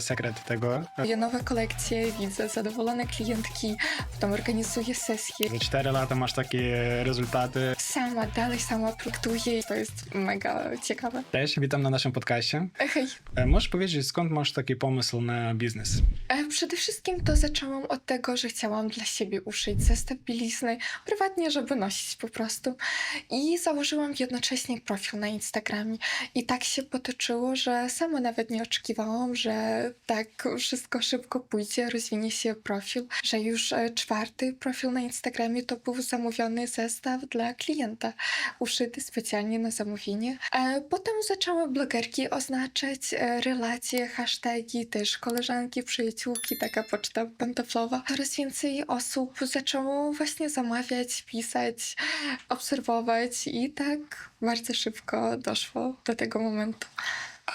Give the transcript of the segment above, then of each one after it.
sekret tego. Ja nowe kolekcje, widzę zadowolone klientki, potem organizuję sesje. Za 4 lata masz takie rezultaty. Sama dalej sama projektuję i to jest mega ciekawe. Cześć, witam na naszym podcaście. E, hej. E, możesz powiedzieć, skąd masz taki pomysł na biznes? E, przede wszystkim to zaczęłam od tego, że chciałam dla siebie uszyć zestaw bielizny, prywatnie, żeby nosić po prostu. I założyłam jednocześnie profil na Instagramie. I tak się potoczyło, że sama nawet nie oczekiwałam, że tak wszystko szybko pójdzie, rozwinie się profil, że już e, czwarty profil na Instagramie to był zamówiony zestaw dla klienta, uszyty specjalnie na zamówienie. E, Potem zaczęły blogerki oznaczać e, relacje, hasztagi, też koleżanki, przyjaciółki, taka poczta pantoflowa. Coraz więcej osób zaczęło właśnie zamawiać, pisać, obserwować i tak bardzo szybko doszło do tego momentu.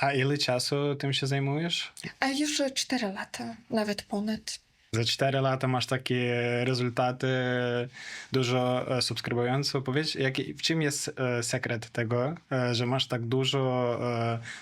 A ile czasu tym się zajmujesz? A już 4 lata, nawet ponad. За 4 lata masz takie rezultaty, dużo e, subskrybujących. Powiedz, jaki, w czym jest e, sekret tego, e, że masz tak dużo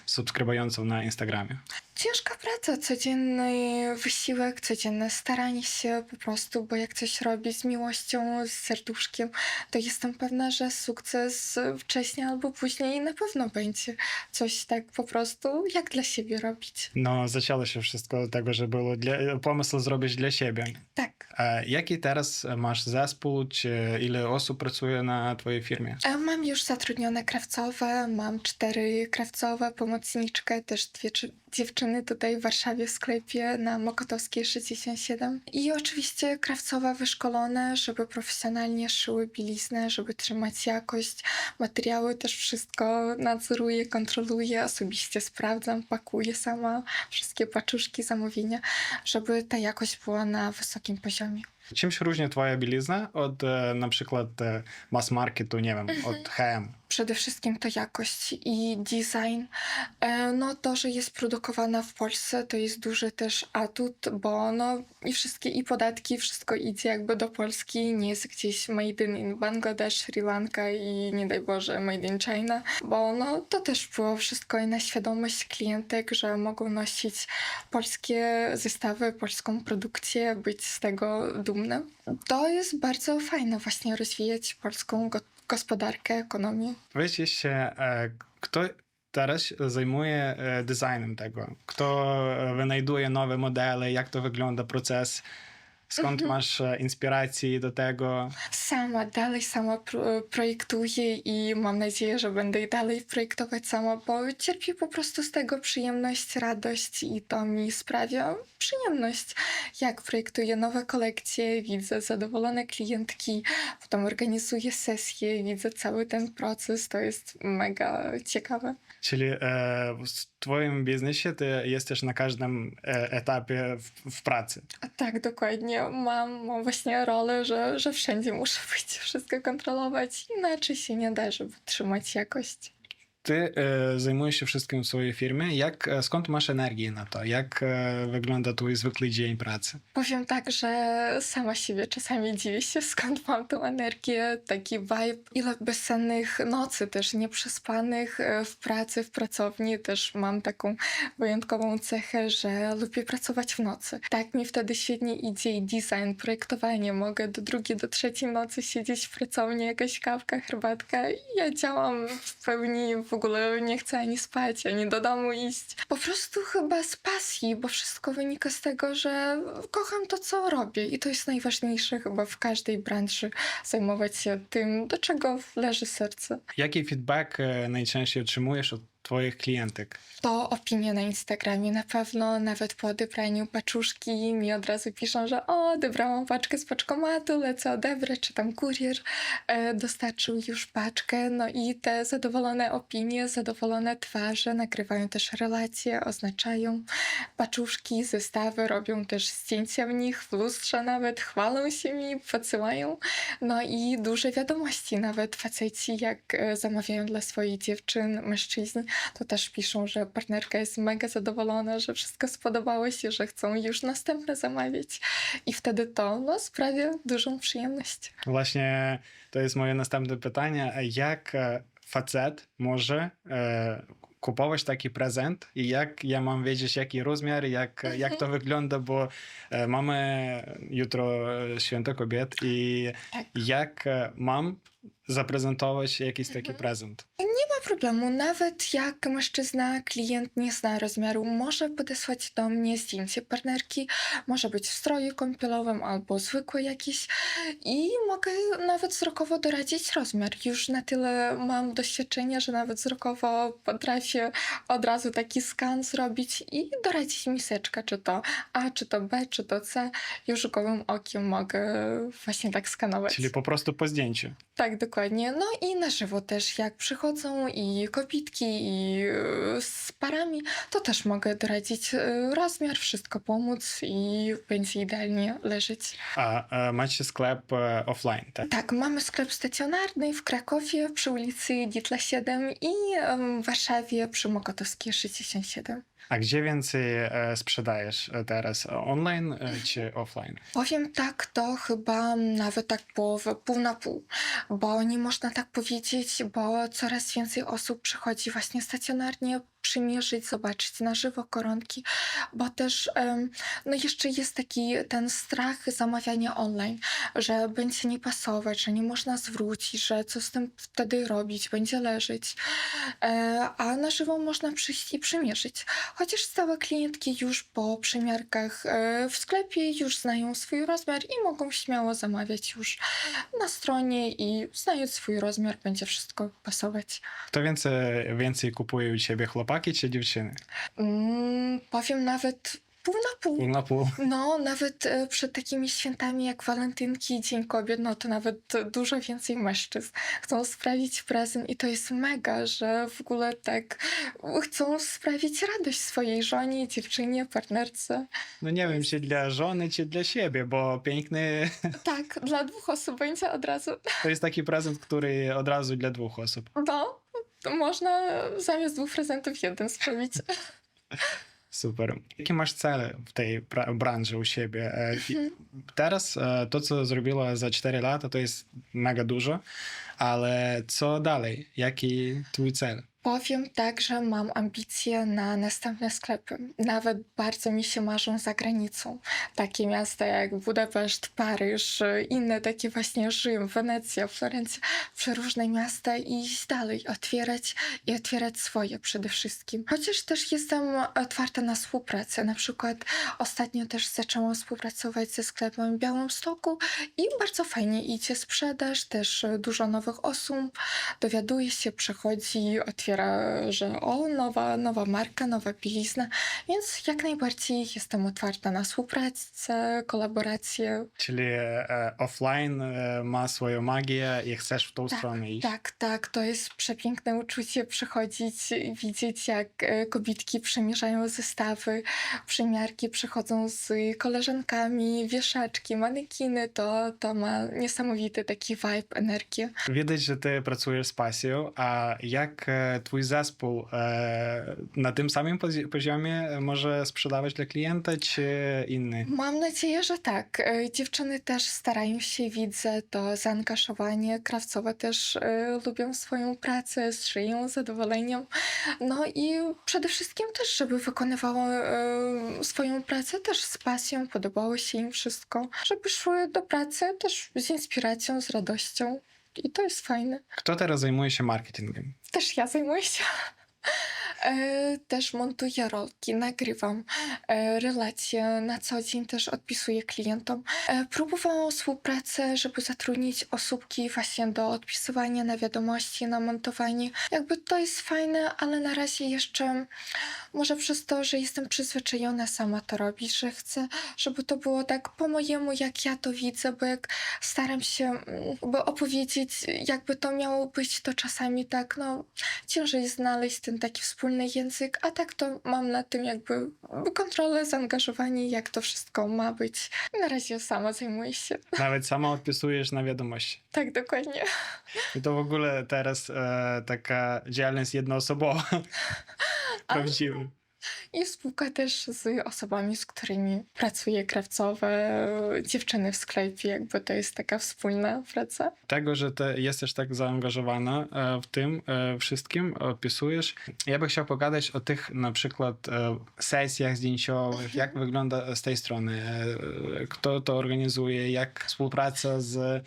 subskrybujących na Instagramie? Ciężka praca, codzienny wysiłek, codzienne staranie się po prostu, bo jak coś robi z miłością, z serduszkiem, to jestem pewna, że sukces wcześniej albo później na pewno będzie. Coś tak po prostu jak dla siebie robić. No, zaczęło się wszystko od tego, że było dla, pomysł zrobić dla siebie. Tak. A jaki teraz masz zespół, czy ile osób pracuje na twojej firmie? E, Mam już zatrudnione krawcowe, mam cztery krawcowe, pomocniczkę, też dwie czy- dziewczyny tutaj w Warszawie w sklepie na Mokotowskiej 67. I oczywiście krawcowe wyszkolone, żeby profesjonalnie szyły bieliznę, żeby trzymać jakość. Materiały też wszystko nadzoruję, kontroluję, osobiście sprawdzam, pakuję sama wszystkie paczuszki, zamówienia, żeby ta jakość była na wysokim poziomie. Czym się różni twoja bielizna od e, na przykład e, mass marketu, nie wiem, od H&M? Przede wszystkim to jakość i design. E, No to, że jest produkowana w Polsce, to jest duży też atut, bo no i wszystkie i podatki, wszystko idzie jakby do Polski, nie jest gdzieś made in Bangladesh, Sri Lanka i nie daj Boże made in China, bo no to też było wszystko i na świadomość klientek, że mogą nosić polskie zestawy, polską produkcję, być z tego dumne. To jest bardzo fajne właśnie rozwijać polską go- gospodarkę, ekonomię. Powiedz jeszcze, e, kto teraz zajmuje e, designem tego? Kto e, wynajduje nowe modele, jak to wygląda proces? Skąd masz e, inspiracje do tego? Sama, dalej sama pro- projektuję i mam nadzieję, że będę i dalej projektować sama, bo cierpię po prostu z tego przyjemność, radość i to mi sprawia przyjemność. Jak projektuję nowe kolekcje, widzę zadowolone klientki, potem organizuję sesje, widzę cały ten proces, to jest mega ciekawe. Czyli e, w twoim biznesie ty jesteś na każdym e, etapie w, w pracy. A tak, dokładnie. Mam, mam właśnie rolę, że, że wszędzie muszę być, wszystko kontrolować, inaczej się nie da, żeby trzymać jakość. Ty e, zajmujesz się wszystkim w swojej firmie. Jak, e, skąd masz energię na to? Jak e, wygląda twój zwykły dzień pracy? Powiem tak, że sama siebie czasami dziwię się, skąd mam tą energię, taki vibe. Ile bezsennych nocy też nieprzespanych e, w pracy, w pracowni. Też mam taką wyjątkową cechę, że lubię pracować w nocy. Tak mi wtedy świetnie idzie i design, projektowanie. Mogę do drugiej, do trzeciej nocy siedzieć w pracowni, jakaś kawka, herbatka i ja działam w pełni, w ogóle nie chcę ani spać, ani do domu iść. Po prostu chyba z pasji, bo wszystko wynika z tego, że kocham to, co robię i to jest najważniejsze chyba w każdej branży, zajmować się tym, do czego leży serce. Jaki feedback e, najczęściej otrzymujesz od twoich klientek? To opinie na Instagramie na pewno, nawet po odebraniu paczuszki mi od razu piszą, że o, odebrałam paczkę z paczkomatu, lecę odebrać, czy tam kurier e, dostarczył już paczkę, no i te zadowolone opinie, zadowolone twarze nagrywają też relacje, oznaczają paczuszki, zestawy, robią też zdjęcia w nich, w lustrze nawet, chwalą się mi, podsyłają, no i duże wiadomości, nawet faceci jak e, zamawiają dla swoich dziewczyn, mężczyźni, to też piszą, że partnerka jest mega zadowolona, że wszystko spodobało się, że chcą już następne zamawiać. I wtedy to no, sprawia dużą przyjemność. Właśnie to jest moje następne pytanie. Jak e, facet może e, kupować taki prezent i jak ja mam wiedzieć, jaki rozmiar, jak, jak to wygląda, bo e, mamy jutro e, święto kobiet i Tak. jak e, mam zaprezentować jakiś taki Mhm. prezent. Nie problemu, nawet jak mężczyzna, klient nie zna rozmiaru, może podesłać do mnie zdjęcie partnerki, może być w stroju kąpielowym albo zwykły jakiś i mogę nawet wzrokowo doradzić rozmiar. Już na tyle mam doświadczenia, że nawet wzrokowo potrafię od razu taki skan zrobić i doradzić miseczkę, czy to A, czy to B, czy to C. Już gołym okiem mogę właśnie tak skanować. Czyli po prostu po zdjęciu. Tak, dokładnie. No i na żywo też, jak przychodzą i kobitki, i e, z parami, to też mogę doradzić e, rozmiar, wszystko pomóc i będzie idealnie leżeć. A e, macie sklep e, offline, tak? Tak, mamy sklep stacjonarny w Krakowie przy ulicy Ditla 7 i w Warszawie przy Mokotowskiej 67. A gdzie więcej e, sprzedajesz e, teraz? Online e, czy offline? Powiem tak, to chyba nawet tak połowę, pół na pół, bo nie można tak powiedzieć, bo coraz więcej osób przychodzi właśnie stacjonarnie przymierzyć, zobaczyć na żywo koronki, bo też no jeszcze jest taki ten strach zamawiania online, że będzie nie pasować, że nie można zwrócić, że co z tym wtedy robić, będzie leżeć, a na żywo można przyjść i przymierzyć. Chociaż stałe klientki już po przymiarkach e, w sklepie już znają swój rozmiar i mogą śmiało zamawiać już na stronie i znając swój rozmiar będzie wszystko pasować. Kto więcej, więcej kupuje u ciebie, chłopaki czy dziewczyny? Mm, powiem nawet pół na Pół pół. na pół. No, nawet e, przed takimi świętami jak walentynki i Dzień Kobiet, no to nawet dużo więcej mężczyzn chcą sprawić prezent i to jest mega, że w ogóle tak chcą sprawić radość swojej żonie, dziewczynie, partnerce. No nie wiem, czy dla żony, czy dla siebie, bo piękny Tak, dla dwóch osób będzie od razu. to jest taki prezent, który od razu dla dwóch osób. No, to można zamiast dwóch prezentów jeden sprawić. Super. Jakie masz cele w tej branży u siebie? E, i- Teraz e, to, co zrobiła za 4 lata, to jest mega dużo, ale co dalej? Jaki twój cel? Powiem tak, że mam ambicje na następne sklepy. Nawet bardzo mi się marzą za granicą. Takie miasta jak Budapeszt, Paryż, inne takie właśnie Rzym, Wenecja, Florencja, przeróżne miasta i iść dalej, otwierać i otwierać swoje przede wszystkim. Chociaż też jestem otwarta na współpracę. Na przykład ostatnio też zaczęłam współpracować ze sklepem Białymstoku i bardzo fajnie idzie sprzedaż, też dużo nowych osób dowiaduje się, przychodzi, otwiera, że o, nowa, nowa marka, nowa bielizna, więc jak najbardziej jestem otwarta na współpracę, kolaborację. Czyli e, offline e, ma swoją magię i chcesz w tą Tak, stronę iść. Tak, tak, to jest przepiękne uczucie przychodzić i widzieć, jak e, kobitki przymierzają zestawy, przymiarki przychodzą z koleżankami, wieszaczki, manekiny, to, to ma niesamowity taki vibe, energię. Widać, że ty pracujesz z pasją, a jak e, twój zespół e, na tym samym pozi- poziomie może sprzedawać dla klienta, czy inny? Mam nadzieję, że tak. E, Dziewczyny też starają się, widzę to zaangażowanie. Krawcowe też e, lubią swoją pracę, szyją z zadowoleniem. No i przede wszystkim też, żeby wykonywały swoją pracę też z pasją, podobało się im wszystko, żeby szły do pracy też z inspiracją, z radością. I to jest fajne. Kto teraz zajmuje się marketingiem? Też ja zajmuję się. E, Też montuję rolki, nagrywam e, relacje, na co dzień też odpisuję klientom. E, Próbowałam współpracę, żeby zatrudnić osóbki właśnie do odpisywania na wiadomości, na montowanie. Jakby to jest fajne, ale na razie jeszcze może przez to, że jestem przyzwyczajona sama to robić, że chcę, żeby to było tak po mojemu, jak ja to widzę, bo jak staram się mm, jakby opowiedzieć, jakby to miało być, to czasami tak, no ciężej znaleźć ten taki wspólny język, a tak to mam na tym jakby kontrolę, zaangażowanie, jak to wszystko ma być. Na razie sama zajmuję się. Nawet sama odpisujesz na wiadomości. Tak, dokładnie. I to w ogóle teraz e, taka działalność jednoosobowa. Prawdziwa. I spółka też z osobami, z którymi pracuję, krawcowe, dziewczyny w sklepie, jakby to jest taka wspólna praca. Tego, że ty jesteś tak zaangażowana e, w tym e, wszystkim, opisujesz. Ja bym chciał pogadać o tych na przykład e, sesjach zdjęciowych, jak wygląda z tej strony, kto to organizuje, jak współpraca z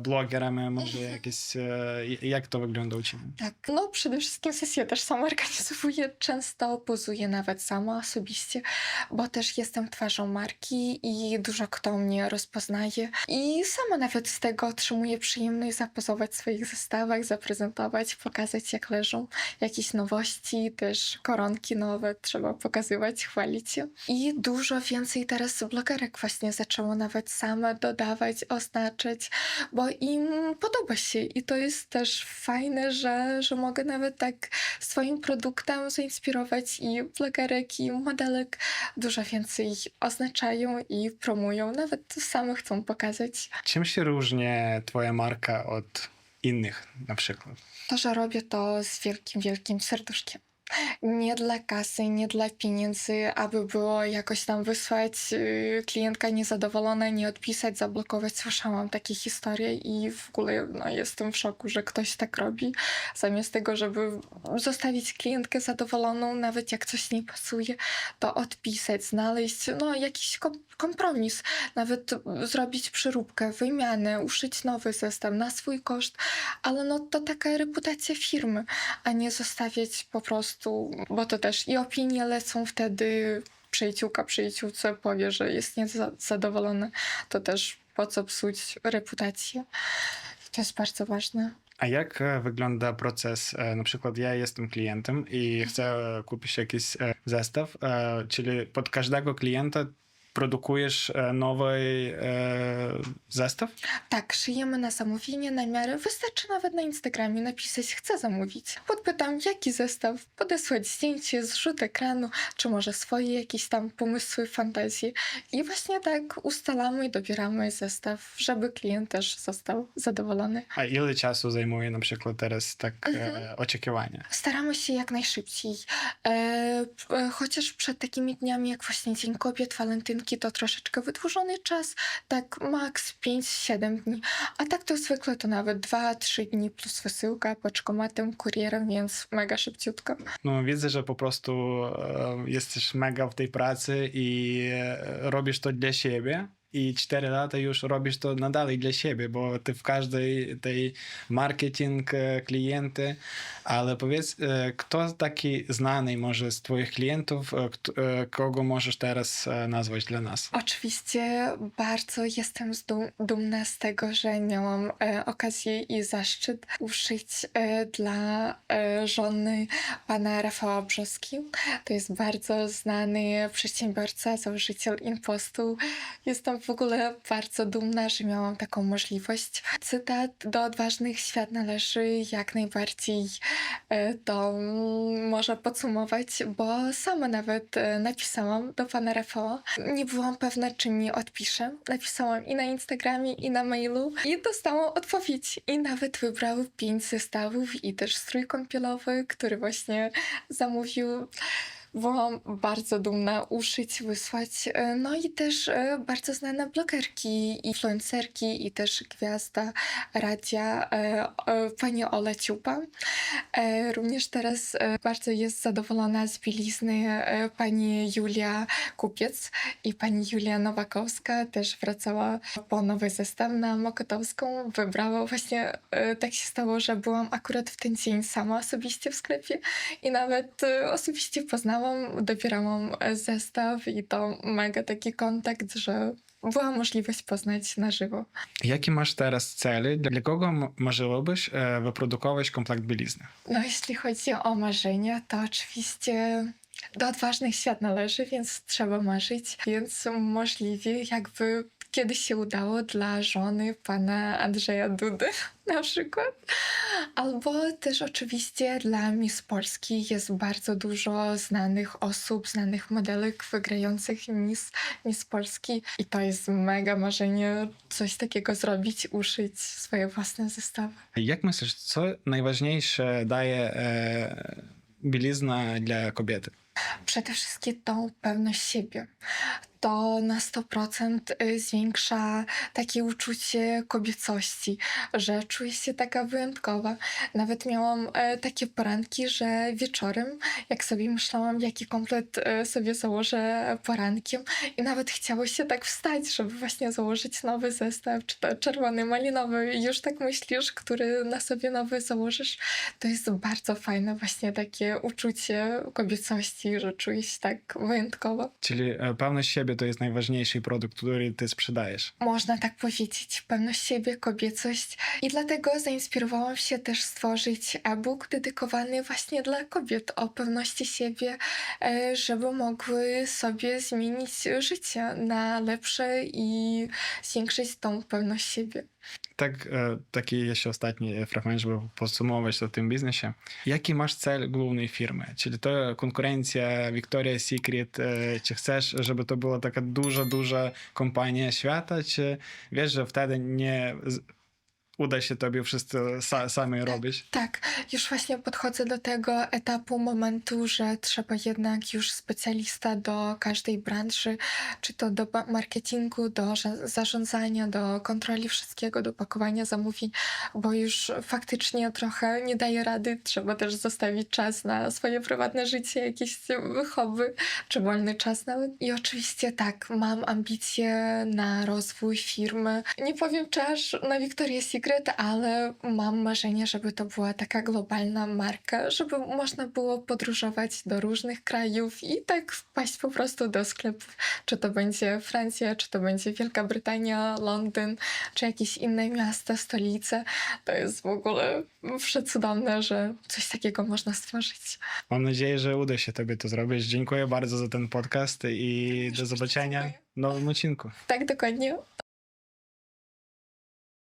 blogerami, może jakieś, e, jak to wygląda u ciebie? Tak, no przede wszystkim sesję też sama organizowuję, często pozuję nawet sama osobiście, bo też jestem twarzą marki i dużo kto mnie rozpoznaje i sama nawet z tego otrzymuję przyjemność zapozować w swoich zestawach, zaprezentować, pokazać jak leżą jakieś nowości, też koronki nowe trzeba pokazywać, chwalić się. I dużo więcej teraz blogerek właśnie zaczęło nawet same dodawać, oznaczać, bo im podoba się i to jest też fajne, że, że mogę nawet tak swoim produktem zainspirować i blogerek, i modelek. Dużo więcej oznaczają i promują, nawet same chcą pokazać. Czym się różni twoja marka od innych na przykład? To, że robię to z wielkim, wielkim serduszkiem. Nie dla kasy, nie dla pieniędzy, aby było jakoś tam wysłać yy, klientka niezadowolona, nie odpisać, zablokować. Słyszałam takie historie i w ogóle no, jestem w szoku, że ktoś tak robi. Zamiast tego, żeby zostawić klientkę zadowoloną, nawet jak coś nie pasuje, to odpisać, znaleźć no, jakiś kom- kompromis, nawet zrobić przeróbkę, wymianę, uszyć nowy zestaw na swój koszt, ale no to taka reputacja firmy, a nie zostawiać po prostu, bo to też i opinie lecą wtedy, przyjaciółka przyjaciółce powie, że jest niezadowolona, to też po co psuć reputację. To jest bardzo ważne. A jak e, wygląda proces? E, Na przykład ja jestem klientem i chcę e, kupić jakiś e, zestaw, e, czyli pod każdego klienta produkujesz e, nowy e, zestaw? Tak, szyjemy na zamówienie, na miarę. Wystarczy nawet na Instagramie napisać chcę zamówić. Podpytam jaki zestaw, podesłać zdjęcie, zrzut ekranu, czy może swoje jakieś tam pomysły, fantazje. I właśnie tak ustalamy i dobieramy zestaw, żeby klient też został zadowolony. A ile czasu zajmuje na przykład teraz tak e, Mhm. oczekiwanie? Staramy się jak najszybciej. E, e, chociaż przed takimi dniami jak właśnie Dzień Kobiet, Walentynki, to troszeczkę wydłużony czas, tak maks 5-7 dni. A tak to zwykle to nawet 2-3 dni plus wysyłka poczkomatem, kurierem, więc mega szybciutko. No widzę, że po prostu e, jesteś mega w tej pracy i e, robisz to dla siebie. I 4 lata już robisz to nadal dla siebie, bo ty w każdej tej marketing, e, klienty, ale powiedz, e, kto taki znany może z twoich klientów, e, kogo możesz teraz nazwać dla nas? Oczywiście bardzo jestem dumna z tego, że miałam okazję i zaszczyt uszyć dla żony pana Rafała Brzoski. To jest bardzo znany przedsiębiorca, założyciel Impostu. Jestem w ogóle bardzo dumna, że miałam taką możliwość. Cytat do odważnych świat należy jak najbardziej e, to może podsumować, bo sama nawet e, napisałam do pana Rafała. Nie byłam pewna, czy mi odpisze. Napisałam i na Instagramie, i na mailu i dostałam odpowiedź. I nawet wybrał pięć zestawów i też strój kąpielowy, który właśnie zamówił. Byłam bardzo dumna uszyć, wysłać. E, No i też e, bardzo znane blogerki, influencerki i też gwiazda radia e, pani Ola Ciupa. Również teraz bardzo jest zadowolona z bielizny pani Julia Kupiec i pani Julia Nowakowska też wracała po nowy zestaw na Mokotowską. Wybrała właśnie, tak się stało, że byłam akurat w ten dzień sama osobiście w sklepie i nawet osobiście poznałam, dobierałam e, zestaw i to mega taki kontakt, że była możliwość poznać na żywo. Jakie masz teraz cele? Dla kogo m- marzyłobyś e, wyprodukować komplekt bielizny? No, jeśli chodzi o marzenia, to oczywiście do odważnych świat należy, więc trzeba marzyć. Więc możliwie jakby kiedyś się udało dla żony pana Andrzeja Dudy na przykład. Albo też oczywiście dla Miss Polski jest bardzo dużo znanych osób, znanych modelek wygrających Miss, Miss Polski. I to jest mega marzenie coś takiego zrobić, uszyć swoje własne zestawy. Jak myślisz, co najważniejsze daje e, bielizna dla kobiety? Przede wszystkim tą pewność siebie. To na 100% y, zwiększa takie uczucie kobiecości, że czuję się taka wyjątkowa. Nawet miałam e, takie poranki, że wieczorem, jak sobie myślałam, jaki komplet e, sobie założę porankiem, i nawet chciało się tak wstać, żeby właśnie założyć nowy zestaw, czy to czerwony, malinowy, już tak myślisz, który na sobie nowy założysz. To jest bardzo fajne, właśnie takie uczucie kobiecości, że czuję się tak wyjątkowo. Czyli e, pewność siebie to jest najważniejszy produkt, który ty sprzedajesz. Można tak powiedzieć, pewność siebie, kobiecość. I dlatego zainspirowałam się też stworzyć e-book dedykowany właśnie dla kobiet o pewności siebie, e, żeby mogły sobie zmienić życie na lepsze i zwiększyć tą pewność siebie. E, taki jeszcze ostatni fragment, żeby podsumować o tym biznesie. Jaki masz cel głównej firmy? Czyli to konkurencja Victoria's Secret, e, czy chcesz, żeby to była taka duża, duża kompania świata, czy wiesz, że wtedy nie z- uda się tobie wszystko sa, samej robić? Tak, już właśnie podchodzę do tego etapu, momentu, że trzeba jednak już specjalista do każdej branży, czy to do marketingu, do zarządzania, do kontroli wszystkiego, do pakowania zamówień, bo już faktycznie trochę nie daje rady. Trzeba też zostawić czas na swoje prywatne życie, jakieś hobby, czy wolny czas nawet. I oczywiście tak, mam ambicje na rozwój firmy. Nie powiem czy aż na Victoria's Secret, ale mam marzenie, żeby to była taka globalna marka, żeby można było podróżować do różnych krajów i tak wpaść po prostu do sklepów. Czy to będzie Francja, czy to będzie Wielka Brytania, Londyn, czy jakieś inne miasta, stolice. To jest w ogóle przecudowne, że coś takiego można stworzyć. Mam nadzieję, że uda się tobie to zrobić. Dziękuję bardzo za ten podcast i do zobaczenia w nowym odcinku. Tak, dokładnie.